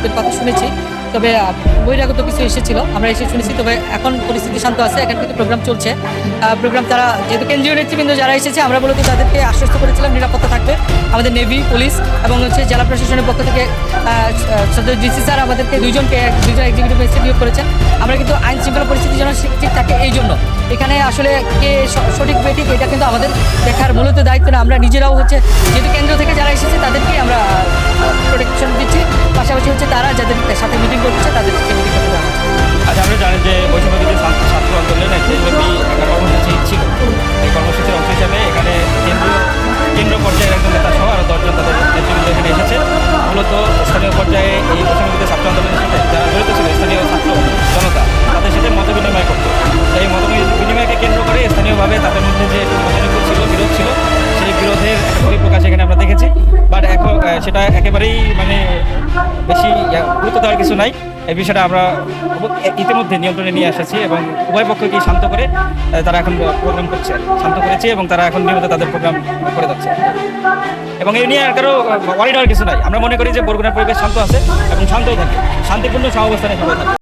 লোকের কথা শুনেছি, তবে বহিরাগত কিছু এসেছিল, আমরা এসে শুনেছি, তবে এখন পরিস্থিতি শান্ত আছে, এখন কিন্তু প্রোগ্রাম চলছে। প্রোগ্রাম তারা, যেহেতু কেন্দ্রীয় নেতৃবৃন্দ যারা এসেছে, আমরা মূলত তাদেরকে আশ্বস্ত করেছিলাম নিরাপত্তা থাকবে। আমাদের নেভি পুলিশ এবং হচ্ছে জেলা প্রশাসনের পক্ষ থেকে সদর ডিসি স্যার আমাদেরকে দুইজনকে দুজন এক্সিকিউটিভ ম্যাজিস্ট্রেট নিয়োগ করেছেন। আমরা কিন্তু আইন শৃঙ্খলা পরিস্থিতি যেন ঠিক থাকে এই জন্য। এখানে আসলে কে সঠিক বেঠিক এটা কিন্তু আমাদের দেখার মূলত দায়িত্ব না। আমরা নিজেরাও হচ্ছে, যেহেতু কেন্দ্র থেকে যারা এসেছে, তাদেরকেই আমরা তারা যাদের সাথে মিটিং করছে থেকে মিটিং করতে হচ্ছে। আচ্ছা আমরা জানেন যে বৈষম্যবিধি ছাত্র ছাত্র আন্দোলনের একটি কর্মসূচি ছিল এই কর্মসূচির অংশ হিসাবে এখানে কেন্দ্রীয় কেন্দ্র পর্যায়ের একজন নেতা সহ আরও দশজন তাদের নেতৃবৃন্দ এখানে এসেছে মূলত স্থানীয় পর্যায়ে এই বৈষম্যবিধি ছাত্র আন্দোলনের সাথে সেটা একেবারেই মানে বেশি গুরুত্ব দেওয়ার কিছু নাই। এই বিষয়টা আমরা ইতিমধ্যে নিয়ন্ত্রণে নিয়ে এসেছি এবং উভয় পক্ষকে শান্ত করে তারা এখন প্রোগ্রাম করছে। শান্ত করেছে এবং তারা এখন নিয়মিত তাদের প্রোগ্রাম করে যাচ্ছে। এবং এই নিয়ে আর কারও ওয়ারিড হওয়ার কিছু নাই। আমরা মনে করি যে বরগুনার পরিবেশ শান্ত আছে এবং শান্তই থাকে। শান্তিপূর্ণ সহাবস্থানে সবাই থাকে।